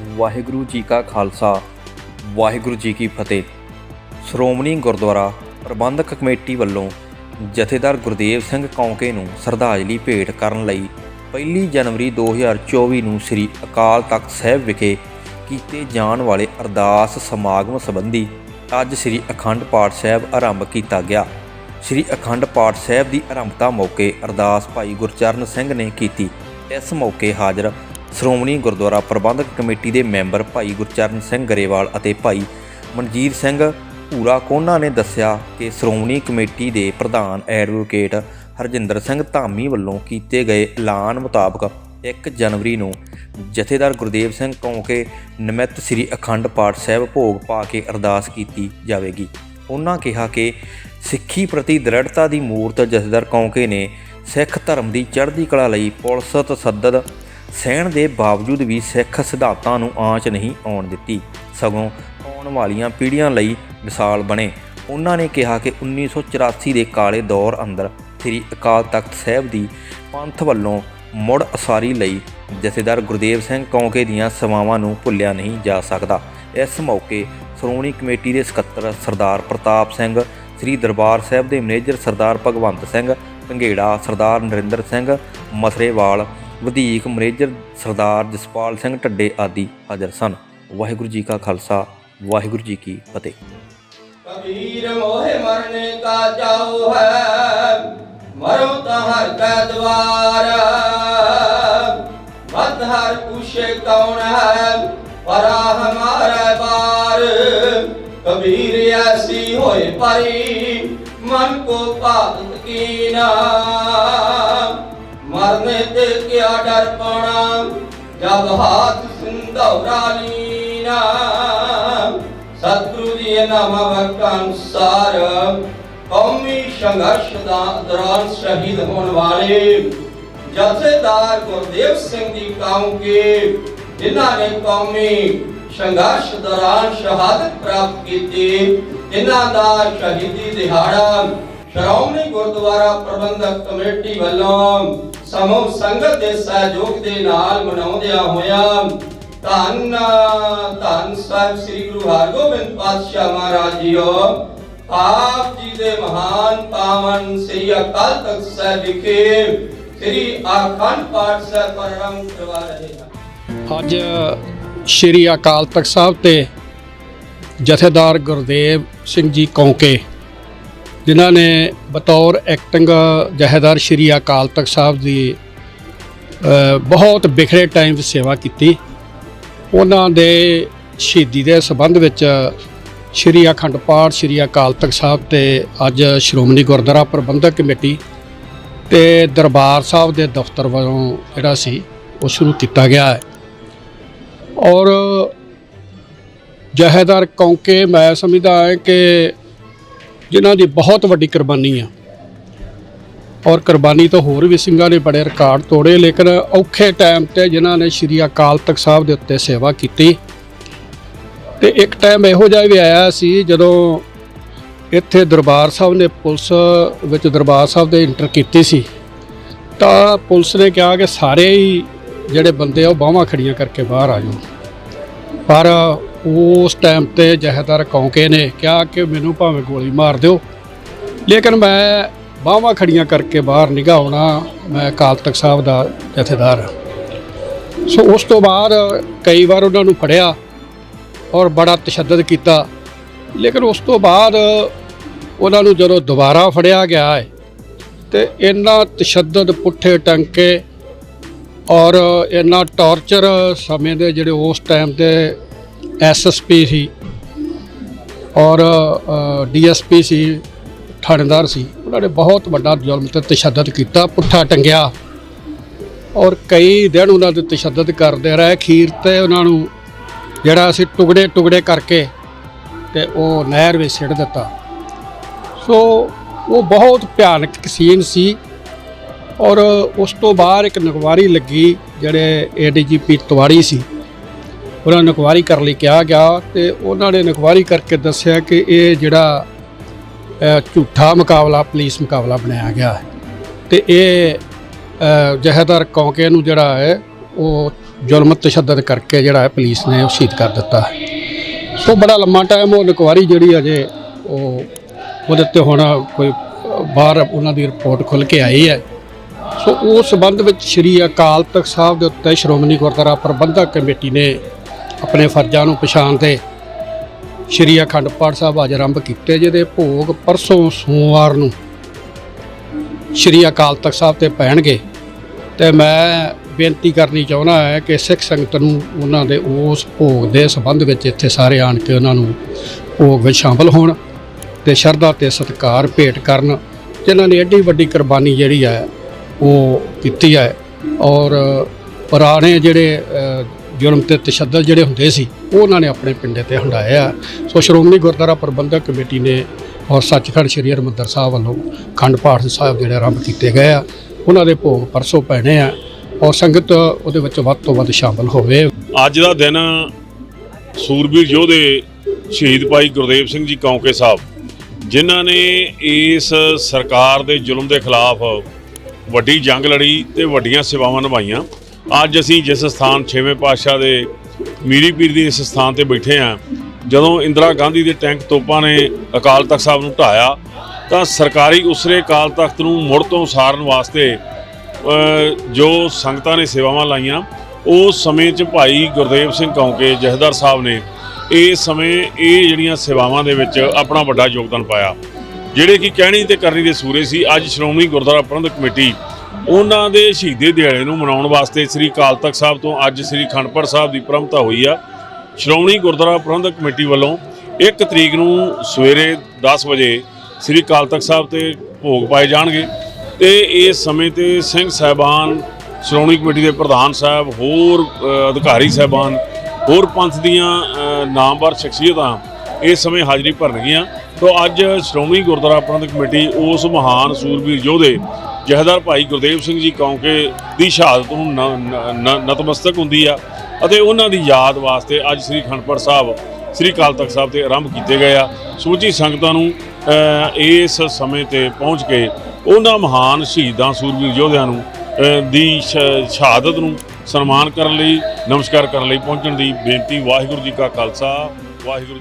ਵਾਹਿਗੁਰੂ ਜੀ ਕਾ ਖਾਲਸਾ, ਵਾਹਿਗੁਰੂ ਜੀ ਕੀ ਫਤਿਹ। ਸ਼੍ਰੋਮਣੀ ਗੁਰਦੁਆਰਾ ਪ੍ਰਬੰਧਕ ਕਮੇਟੀ ਵੱਲੋਂ ਜਥੇਦਾਰ ਗੁਰਦੇਵ ਸਿੰਘ ਕੌਂਕੇ ਨੂੰ ਸ਼ਰਧਾਂਜਲੀ ਭੇਟ ਕਰਨ ਲਈ 1 ਜਨਵਰੀ 2024 ਨੂੰ ਸ੍ਰੀ ਅਕਾਲ ਤਖਤ ਸਾਹਿਬ ਵਿਖੇ ਕੀਤੇ ਜਾਣ ਵਾਲੇ ਅਰਦਾਸ ਸਮਾਗਮ ਸੰਬੰਧੀ ਅੱਜ ਸ੍ਰੀ ਅਖੰਡ ਪਾਠ ਸਾਹਿਬ ਆਰੰਭ ਕੀਤਾ ਗਿਆ। ਸ੍ਰੀ ਅਖੰਡ ਪਾਠ ਸਾਹਿਬ ਦੀ ਆਰੰਭਤਾ ਮੌਕੇ ਅਰਦਾਸ ਭਾਈ ਗੁਰਚਰਨ ਸਿੰਘ ਨੇ ਕੀਤੀ। ਇਸ ਮੌਕੇ ਹਾਜ਼ਰ ਸ਼੍ਰੋਮਣੀ ਗੁਰਦੁਆਰਾ ਪ੍ਰਬੰਧਕ ਕਮੇਟੀ ਦੇ ਮੈਂਬਰ ਭਾਈ ਗੁਰਚਰਨ ਸਿੰਘ ਗਰੇਵਾਲ ਅਤੇ ਭਾਈ ਮਨਜੀਤ ਸਿੰਘ ਭੂਰਾ ਕੋਨਾ ਨੇ ਦੱਸਿਆ ਕਿ ਸ਼੍ਰੋਮਣੀ ਕਮੇਟੀ ਦੇ ਪ੍ਰਧਾਨ ਐਡਵੋਕੇਟ ਹਰਜਿੰਦਰ ਸਿੰਘ ਧਾਮੀ ਵੱਲੋਂ ਕੀਤੇ ਗਏ ਐਲਾਨ ਮੁਤਾਬਕ 1 ਜਨਵਰੀ ਨੂੰ ਜਥੇਦਾਰ ਗੁਰਦੇਵ ਸਿੰਘ ਕੌਂਕੇ ਨਿਮਿਤ ਸ੍ਰੀ ਅਖੰਡ ਪਾਠ ਸਾਹਿਬ ਭੋਗ ਪਾ ਕੇ ਅਰਦਾਸ ਕੀਤੀ ਜਾਵੇਗੀ। ਉਹਨਾਂ ਕਿਹਾ ਕਿ ਸਿੱਖੀ ਪ੍ਰਤੀ ਦ੍ਰਿੜਤਾ ਦੀ ਮੂਰਤ ਜਥੇਦਾਰ ਕੌਂਕੇ ਨੇ ਸਿੱਖ ਧਰਮ ਦੀ ਚੜ੍ਹਦੀ ਕਲਾ ਲਈ ਪੁਲਿਸ ਤਸੱਦਦ ਸਹਿਣ ਦੇ ਬਾਵਜੂਦ ਵੀ ਸਿੱਖ ਸਿਧਾਂਤਾਂ ਨੂੰ ਆਂਚ ਨਹੀਂ ਆਉਣ ਦਿੱਤੀ। ਸਗੋਂ ਆਉਣ ਵਾਲੀਆਂ ਪੀੜ੍ਹੀਆਂ ਲਈ ਮਿਸਾਲ ਬਣੇ। ਉਹਨਾਂ ਨੇ ਕਿਹਾ ਕਿ 1984 ਦੇ ਕਾਲੇ ਦੌਰ ਅੰਦਰ ਸ੍ਰੀ ਅਕਾਲ ਤਖਤ ਸਾਹਿਬ ਦੀ ਪੰਥ ਵੱਲੋਂ ਮੁੜ ਅਸਾਰੀ ਲਈ ਜਥੇਦਾਰ ਗੁਰਦੇਵ ਸਿੰਘ ਕੌਂਕੇ ਦੀਆਂ ਸੇਵਾਵਾਂ ਨੂੰ ਭੁੱਲਿਆ ਨਹੀਂ ਜਾ ਸਕਦਾ। ਇਸ ਮੌਕੇ ਸ਼੍ਰੋਮਣੀ ਕਮੇਟੀ ਦੇ ਸਕੱਤਰ ਸਰਦਾਰ ਪ੍ਰਤਾਪ ਸਿੰਘ, ਸ੍ਰੀ ਦਰਬਾਰ ਸਾਹਿਬ ਦੇ ਮੈਨੇਜਰ ਸਰਦਾਰ ਭਗਵੰਤ ਸਿੰਘ, ਪੰਘੇੜਾ ਸਰਦਾਰ ਨਰਿੰਦਰ ਸਿੰਘ ਮਸਰੇਵਾਲ ਵਧੀਕ ਮੈਨੇਜਰ ਸਰਦਾਰ ਜਸਪਾਲ ਸਿੰਘ ਢੱਡੇ ਆਦਿ ਹਾਜ਼ਰ ਸਨ। ਵਾਹਿਗੁਰੂ ਜੀ ਕਾ ਖਾਲਸਾ, ਵਾਹਿਗੁਰੂ ਜੀ ਕੀ ਫਤਿਹ। ਕਬੀਰ ਮੋਹਿ ਮਰਨੇ ਕਾ ਜਾਉ ਹੈ, ਮਰੋ ਤਾਂ ਹਰ ਕੈ ਦਵਾਰ। ਮਤ ਹਰ ਪੁਛੇ ਕੌਣ ਹੈ, ਪਰਾ ਹਮਾਰਾ ਬਾਰ। ਕਬੀਰ ਐਸੀ ਹੋਏ ਪਰੀ, ਮਨ ਕੋ ਭਾਗਤ ਕੀਨਾ मरने ते क्या डर पाना जब हाथ सिंदौरा लीना ਸਤਿਗੁਰੂ ਜੀ ਨਾਮ ਵਕਤ ਅਨੁਸਾਰ ਕੌਮੀ ਸੰਘਰਸ਼ ਦਾ ਦੌਰਾਨ ਸ਼ਹੀਦ ਹੋਣ ਵਾਲੇ ਜਥੇਦਾਰ ਗੁਰਦੇਵ ਸਿੰਘ ਜੀ ਕਾਉਂ ਕੇ ਜਿਨ੍ਹਾਂ ਨੇ ਕੌਮੀ ਸੰਘਰਸ਼ ਦੌਰਾਨ ਸ਼ਹਾਦਤ ਪ੍ਰਾਪਤ ਕੀਤੀ ਇਹਨਾਂ ਦਾ ਸ਼ਹੀਦੀ ਦਿਹਾੜਾ ਸ਼੍ਰੋਮਣੀ ਗੁਰਦੁਆਰਾ ਪ੍ਰਬੰਧਕ ਕਮੇਟੀ ਵੱਲੋਂ ਸਮੂਹ ਸੰਗਤ ਦੇ ਸਹਿਯੋਗ ਦੇ ਨਾਲ ਮਨਾਉਂਦਿਆਂ ਹੋਇਆਂ ਧੰਨ ਧੰਨ ਸਾਹਿਬ ਸ੍ਰੀ ਗੁਰੂ ਹਰਗੋਬਿੰਦ ਪਾਤਸ਼ਾਹ ਮਹਾਰਾਜ ਜੀਓ, ਆਪ ਜੀ ਦੇ ਮਹਾਨ ਪਾਵਨ ਸ੍ਰੀ ਅਕਾਲ ਤਖਤ ਸਾਹਿਬ ਵਿਖੇ ਸ੍ਰੀ ਅਖੰਡ ਪਾਠ ਸਾਹਿਬ ਪ੍ਰਾਰੰਭ ਕਰਵਾ ਰਹੇ ਹਾਂ। ਅੱਜ ਸ਼੍ਰੀ ਅਕਾਲ ਤਖਤ ਸਾਹਿਬ ਤੇ ਜਥੇਦਾਰ ਗੁਰਦੇਵ ਸਿੰਘ ਜੀ ਕੌਂਕੇ ਜਿਨ੍ਹਾਂ ਨੇ ਬਤੌਰ ਐਕਟਿੰਗ ਜਥੇਦਾਰ ਸ਼੍ਰੀ ਅਕਾਲ ਤਖਤ ਸਾਹਿਬ ਦੀ ਬਹੁਤ ਬਿਖਰੇ ਟਾਈਮ ਸੇਵਾ ਕੀਤੀ। ਉਹਨਾਂ ਦੇ ਸ਼ਹੀਦੀ ਦੇ ਸਬੰਧ ਵਿੱਚ ਸ਼੍ਰੀ ਅਖੰਡ ਪਾਠ ਸ਼੍ਰੀ ਅਕਾਲ ਤਖਤ ਸਾਹਿਬ ਤੇ ਅੱਜ ਸ਼੍ਰੋਮਣੀ ਗੁਰਦੁਆਰਾ ਪ੍ਰਬੰਧਕ ਕਮੇਟੀ ਤੇ ਦਰਬਾਰ ਸਾਹਿਬ ਦੇ ਦਫ਼ਤਰ ਵੱਲੋਂ ਜਿਹੜਾ ਸੀ, ਉਹ ਸ਼ੁਰੂ ਕੀਤਾ ਗਿਆ ਹੈ। ਔਰ ਜਹੇਦਾਰ ਕੌਂਕੇ, ਮੈਂ ਸਮਝਦਾ ਹਾਂ ਕਿ ਜਿਨ੍ਹਾਂ ਦੀ ਬਹੁਤ ਵੱਡੀ ਕੁਰਬਾਨੀ ਆ। ਔਰ ਕੁਰਬਾਨੀ ਤਾਂ ਹੋਰ ਵੀ ਸਿੰਘਾਂ ਨੇ ਬੜੇ ਰਿਕਾਰਡ ਤੋੜੇ, ਲੇਕਿਨ ਔਖੇ ਟਾਈਮ ਤੇ ਜਿਨ੍ਹਾਂ ਨੇ ਸ਼੍ਰੀ ਅਕਾਲ ਤਖਤ ਸਾਹਿਬ ਦੇ ਉੱਤੇ ਸੇਵਾ ਕੀਤੀ। ਤੇ ਇੱਕ ਟਾਈਮ ਇਹੋ ਜਿਹਾ ਵੀ ਆਇਆ ਸੀ ਜਦੋਂ ਇੱਥੇ ਦਰਬਾਰ ਸਾਹਿਬ ਨੇ ਪੁਲਿਸ ਵਿੱਚ ਦਰਬਾਰ ਸਾਹਿਬ ਦੇ ਇੰਟਰ ਕੀਤੀ ਸੀ। ਤਾਂ ਪੁਲਿਸ ਨੇ ਕਿਹਾ ਕਿ ਸਾਰੇ ਹੀ ਜਿਹੜੇ ਬੰਦੇ ਆ ਉਹ ਬਾਹਾਂ ਖੜੀਆਂ ਕਰਕੇ ਬਾਹਰ ਆ ਜਾਓ। ਪਰ ਉਸ ਟਾਈਮ ਤੇ ਜਹੇਦਾਰ ਕੌਂਕੇ ਨੇ ਕਿਹਾ ਕਿ ਮੈਨੂੰ ਭਾਵੇਂ ਗੋਲੀ ਮਾਰ ਦਿਓ, ਲੇਕਿਨ ਮੈਂ ਬਾਹਾਂ ਖੜੀਆਂ ਕਰਕੇ ਬਾਹਰ ਨਿਗਾਹ ਆਉਣਾ, ਮੈਂ ਕਾਲ ਤਖਤ ਸਾਹਿਬ ਦਾ ਜਥੇਦਾਰ ਹਾਂ। ਸੋ ਉਸ ਤੋਂ ਬਾਅਦ ਕਈ ਵਾਰ ਉਹਨਾਂ ਨੂੰ ਫੜਿਆ ਔਰ ਬੜਾ ਤਸ਼ੱਦਦ ਕੀਤਾ। ਲੇਕਿਨ ਉਸ ਤੋਂ ਬਾਅਦ ਉਹਨਾਂ ਨੂੰ ਜਦੋਂ ਦੁਬਾਰਾ ਫੜਿਆ ਗਿਆ ਹੈ, ਤੇ ਇੰਨਾ ਤਸ਼ੱਦਦ, ਪੁੱਠੇ ਟੰਕੇ ਔਰ ਇੰਨਾ ਟੌਰਚਰ ਸਮੇਂ ਦੇ ਜਿਹੜੇ ਉਸ ਟਾਈਮ ਦੇ ਐਸਐਸਪੀ ਸੀ ਔਰ ਡੀਐਸਪੀ ਸੀ, ਥਾਣੇਦਾਰ ਸੀ। ਉਹਨਾਂ ਨੇ ਬਹੁਤ ਵੱਡਾ ਜ਼ੁਲਮ ਤੇ ਤਸ਼ੱਦਦ ਕੀਤਾ, ਪੁੱਠਾ ਟੰਗਿਆ। ਔਰ ਕਈ ਦਿਨ ਉਹਨਾਂ ਦੇ ਤਸ਼ੱਦਦ ਕਰਦੇ ਰਹੇ ਖੀਰ ਤੇ ਉਹਨਾਂ ਨੂੰ ਜਿਹੜਾ ਅਸੀਂ ਟੁਕੜੇ ਟੁਕੜੇ ਕਰਕੇ ਤੇ ਉਹ ਨਹਿਰ ਵਿੱਚ ਸਿੱਟ ਦਿੱਤਾ। ਸੋ, ਉਹ ਬਹੁਤ ਭਿਆਨਕ ਸੀਨ ਸੀ। ਔਰ ਉਸ ਤੋਂ ਬਾਅਦ ਇੱਕ ਨਗਵਾਰੀ ਲੱਗੀ, ਜਿਹੜੇ ਏਡੀਜੀਪੀ ਤਵਾੜੀ ਸੀ। ਉਹਨਾਂ ਨੂੰ ਨਕਵਾਰੀ ਕਰਨ ਲਈ ਕਿਹਾ ਗਿਆ ਤੇ ਉਹਨਾਂ ਨੇ ਨਕਵਾਰੀ ਕਰਕੇ ਦੱਸਿਆ ਕਿ ਇਹ ਜਿਹੜਾ ਝੂਠਾ ਮੁਕਾਬਲਾ ਪੁਲਿਸ ਮੁਕਾਬਲਾ ਬਣਾਇਆ ਗਿਆ ਹੈ। ਤੇ ਇਹ ਅ, ਜਹੇਦਾਰ ਕੌਂਕੇ ਨੂੰ ਜਿਹੜਾ ਹੈ ਉਹ ਜ਼ੁਲਮ ਤਸ਼ੱਦਦ ਕਰਕੇ ਜਿਹੜਾ ਹੈ ਪੁਲਿਸ ਨੇ ਉਹ ਸ਼ਹੀਦ ਕਰ ਦਿੱਤਾ ਹੈ। ਸੋ ਬੜਾ ਲੰਮਾ ਟਾਈਮ ਉਹ ਇਨਕੁਆਰੀ ਜਿਹੜੀ ਅਜੇ ਉਹ ਉਹਦੇ ਤੇ ਹੁਣ ਕੋਈ ਬਾਹਰ ਉਹਨਾਂ ਦੀ ਰਿਪੋਰਟ ਖੁੱਲ ਕੇ ਆਈ ਹੈ। ਸੋ ਉਸ ਸੰਬੰਧ ਵਿੱਚ ਸ੍ਰੀ ਅਕਾਲ ਤਖਤ ਸਾਹਿਬ ਦੇ ਉੱਤੇ ਸ਼੍ਰੋਮਣੀ ਗੁਰਦੁਆਰਾ ਪ੍ਰਬੰਧਕ ਕਮੇਟੀ ਨੇ ਆਪਣੇ ਫਰਜ਼ਾਂ ਨੂੰ ਪਛਾਣਦੇ ਸ੍ਰੀ ਅਖੰਡ ਪਾਠ ਸਾਹਿਬ ਅੱਜ ਆਰੰਭ ਕੀਤੇ, ਜਿਹਦੇ ਭੋਗ ਪਰਸੋਂ ਸੋਮਵਾਰ ਨੂੰ ਸ੍ਰੀ ਅਕਾਲ ਤਖਤ ਸਾਹਿਬ ਤੇ ਪੈਣਗੇ। ਤੇ ਮੈਂ ਬੇਨਤੀ ਕਰਨੀ ਚਾਹੁੰਦਾ ਹੈ ਕਿ ਸਿੱਖ ਸੰਗਤ ਨੂੰ ਉਹਨਾਂ ਦੇ ਉਸ ਭੋਗ ਦੇ ਸੰਬੰਧ ਵਿੱਚ ਇੱਥੇ ਸਾਰੇ ਆਣ ਕੇ ਉਹਨਾਂ ਨੂੰ ਭੋਗ ਵਿੱਚ ਸ਼ਾਮਲ ਹੋਣ ਤੇ ਸ਼ਰਧਾ ਤੇ ਸਤਿਕਾਰ ਭੇਟ ਕਰਨ, ਜਿਨ੍ਹਾਂ ਨੇ ਐਡੀ ਵੱਡੀ ਕੁਰਬਾਨੀ ਜਿਹੜੀ ਹੈ ਉਹ ਕੀਤੀ ਹੈ। ਔਰ ਪੁਰਾਣੇ ਜਿਹੜੇ ਜ਼ੁਲਮ ਤੇ ਤਸ਼ੱਦਦ ਜਿਹੜੇ ਹੁੰਦੇ ਸੀ ਉਹ ਉਹਨਾਂ ਨੇ ਆਪਣੇ ਪਿੰਡੇ ਤੇ ਹੰਡਾਇਆ ਸੋ ਸ਼੍ਰੋਮਣੀ ਗੁਰਦੁਆਰਾ ਪ੍ਰਬੰਧਕ ਕਮੇਟੀ ਨੇ ਔਰ ਸੱਚਖੰਡ ਸ੍ਰੀ ਹਰਿਮੰਦਰ ਸਾਹਿਬ ਵੱਲੋਂ ਖੰਡ ਪਾਠ ਸਾਹਿਬ ਜਿਹੜੇ ਆਰੰਭ ਕੀਤੇ ਗਏ ਆ। ਉਹਨਾਂ ਦੇ ਭੋਗ ਪਰਸੋਂ ਪੈਣੇ ਆ ਔਰ ਸੰਗਤ ਉਹਦੇ ਵਿੱਚ ਵੱਧ ਤੋਂ ਵੱਧ ਸ਼ਾਮਲ ਹੋਵੇ। ਅੱਜ ਦਾ ਦਿਨ ਸੂਰਬੀਰ ਯੋਧੇ ਸ਼ਹੀਦ ਭਾਈ ਗੁਰਦੇਵ ਸਿੰਘ ਜੀ ਕੌਂਕੇ ਸਾਹਿਬ, ਜਿਨ੍ਹਾਂ ਨੇ ਇਸ ਸਰਕਾਰ ਦੇ ਜ਼ੁਲਮ ਦੇ ਖਿਲਾਫ ਵੱਡੀ ਜੰਗ ਲੜੀ ਤੇ ਵੱਡੀਆਂ ਸੇਵਾਵਾਂ ਨਿਭਾਈਆਂ। ਅੱਜ ਅਸੀਂ ਜਿਸ ਸਥਾਨ ਛੇਵੇਂ ਪਾਤਸ਼ਾਹ ਦੇ ਮੀਰੀ ਪੀਰ ਦੀ ਇਸ ਸਥਾਨ ਤੇ ਬੈਠੇ ਹਾਂ, ਜਦੋਂ ਇੰਦਰਾ ਗਾਂਧੀ ਦੇ ਟੈਂਕ ਤੋਪਾਂ ਨੇ ਅਕਾਲ ਤਖਤ ਸਾਹਿਬ ਨੂੰ ਢਾਇਆ ਤਾਂ ਸਰਕਾਰੀ ਉਸਰੇ ਅਕਾਲ ਤਖਤ ਨੂੰ ਮੁੜ ਤੋਂ ਉਸਾਰਨ ਵਾਸਤੇ ਜੋ ਸੰਗਤਾਂ ਨੇ ਸੇਵਾਵਾਂ ਲਾਈਆਂ ਉਸ ਸਮੇਂ 'ਚ ਭਾਈ ਗੁਰਦੇਵ ਸਿੰਘ ਕੌਂਕੇ, ਜਹਦਰ ਸਾਹਿਬ ਨੇ ਇਸ ਸਮੇਂ ਇਹ ਜਿਹੜੀਆਂ ਸੇਵਾਵਾਂ ਦੇ ਵਿੱਚ ਆਪਣਾ ਵੱਡਾ ਯੋਗਦਾਨ ਪਾਇਆ। ਜਿਹੜੇ ਕਿ ਕਹਿਣੀ ਤੇ ਕਰਨੀ ਦੇ ਸੂਰੇ ਸੀ, ਅੱਜ ਸ਼੍ਰੋਮਣੀ ਗੁਰਦੁਆਰਾ ਪ੍ਰਬੰਧਕ ਕਮੇਟੀ ਉਹਨਾਂ ਦੇ ਸ਼ਹੀਦੀ ਦਿਹਾੜੇ ਨੂੰ ਮਨਾਉਣ ਵਾਸਤੇ ਸ੍ਰੀ ਅਕਾਲ ਤਖਤ ਸਾਹਿਬ ਤੋਂ ਅੱਜ ਸ੍ਰੀ ਖੰਡਪੜ ਸਾਹਿਬ ਦੀ ਪ੍ਰੰਪਤਾ ਹੋਈ ਆ। ਸ਼੍ਰੋਮਣੀ ਗੁਰਦੁਆਰਾ ਪ੍ਰਬੰਧਕ ਕਮੇਟੀ ਵੱਲੋਂ 1 ਤਰੀਕ ਨੂੰ ਸਵੇਰੇ 10 ਵਜੇ ਸ੍ਰੀ ਅਕਾਲ ਤਖਤ ਸਾਹਿਬ ਤੇ ਭੋਗ ਪਾਏ ਜਾਣਗੇ ਤੇ ਇਸ ਸਮੇਂ ਤੇ ਸਿੰਘ ਸਾਹਿਬਾਨ, ਸ਼੍ਰੋਮਣੀ ਕਮੇਟੀ ਦੇ ਪ੍ਰਧਾਨ ਸਾਹਿਬ, ਹੋਰ ਅਧਿਕਾਰੀ ਸਾਹਿਬਾਨ, ਹੋਰ ਪੰਥ ਦੀਆਂ ਨਾਮਵਰ ਸ਼ਖਸੀਅਤਾਂ ਇਸ ਸਮੇਂ ਹਾਜ਼ਰੀ ਭਰਨਗੀਆਂ। ਤੋਂ ਅੱਜ ਸ਼੍ਰੋਮਣੀ ਗੁਰਦੁਆਰਾ ਪ੍ਰਬੰਧਕ ਕਮੇਟੀ ਉਸ ਮਹਾਨ ਸੂਰਬੀਰ ਯੋਧੇ ਜਹਦਾਰ ਭਾਈ ਗੁਰਦੇਵ ਸਿੰਘ ਜੀ ਕੌਂਕੇ ਦੀ ਸ਼ਹਾਦਤ ਨੂੰ ਨ- ਨ- ਨ- ਨਤਮਸਤਕ ਹੁੰਦੀ ਆ ਅਤੇ ਉਹਨਾਂ ਦੀ ਯਾਦ ਵਾਸਤੇ ਅੱਜ ਸ੍ਰੀ ਖੰਡਪੜ ਸਾਹਿਬ, ਸ੍ਰੀ ਅਕਾਲ ਤਖਤ ਸਾਹਿਬ ਤੇ ਆਰੰਭ ਕੀਤੇ ਗਏ ਆ। ਸਮੁੱਚੀ ਸੰਗਤਾਂ ਨੂੰ ਇਸ ਸਮੇਂ ਤੇ ਪਹੁੰਚ ਕੇ ਉਹਨਾਂ ਮਹਾਨ ਸ਼ਹੀਦਾਂ ਸੂਰਬੀਰ ਯੋਧਿਆਂ ਨੂੰ ਦੀ ਸ਼ਹਾਦਤ ਨੂੰ ਸਨਮਾਨ ਕਰਨ ਲਈ, ਨਮਸਕਾਰ ਕਰਨ ਲਈ ਪਹੁੰਚਣ ਦੀ ਬੇਨਤੀ। ਵਾਹਿਗੁਰੂ ਜੀ ਕਾ ਖਾਲਸਾ, ਵਾਹਿਗੁਰੂ